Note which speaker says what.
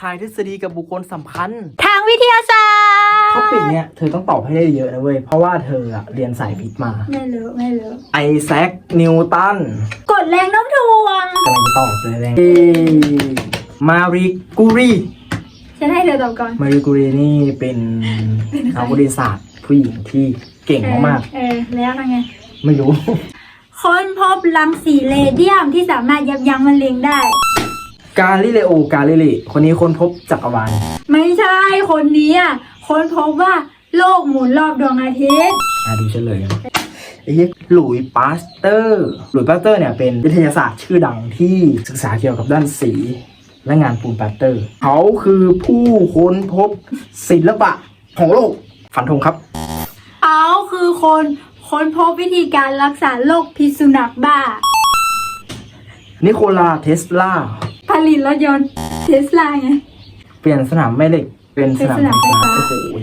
Speaker 1: ทายทฤษฎีกับบุคคลสำคัญ
Speaker 2: ทางวิทยาศาสตร์
Speaker 1: ท็อปิกเนี้ยเธอต้องตอบให้ได้เยอะนะเว้ย เพราะว่าเธออะเรียนสายพิษมา
Speaker 2: ไม่รู้ไม่รู้
Speaker 1: ไอแซค นิวตัน
Speaker 2: กดแรงโน้มถ่วง
Speaker 1: กำลังจะตอบเลยแรงมารีกูรี
Speaker 2: ฉันให้เธอตอบก่อน
Speaker 1: มารีกูรีนี่เป็นนักวิทยาศาสตร์ผู้หญิงที่เก่งมาก
Speaker 2: เออเออแล้วยังไง
Speaker 1: ๆไม่รู้
Speaker 2: ค้นพบรังสีเรเดียมที่สามารถยับยั้งมะเร็งได้
Speaker 1: กาลิเลโอกาลิเลคนนี้ค้นพบจักรวาล
Speaker 2: ไม่ใช่คนนี้อะค้นพบว่าโลกหมุนรอบดวงอาทิตย์
Speaker 1: อะดูเฉลยกันไอ้เหี้ยหลุยส์ปาสเตอร์ หลุยส์ปาสเตอร์เนี่ยเป็นวิทยาศาสตร์ชื่อดังที่ศึกษาเกี่ยวกับด้านสี และงานปูนปาสเตอร์ เขาคือผู้ค้นพบศิลปะของโลกฝันธงครับ
Speaker 2: เขาคือคนค้นพบวิธีการรักษาโรคพิษสุนัขบ้า
Speaker 1: นิโคลาเทสลา
Speaker 2: ผ ลิตรถยนต์เทสลาไง
Speaker 1: เปลี่ยนสนามแม่เหล็กเป็นสนาม
Speaker 2: เป็นสนามไฟฟ้า
Speaker 1: โอ้โห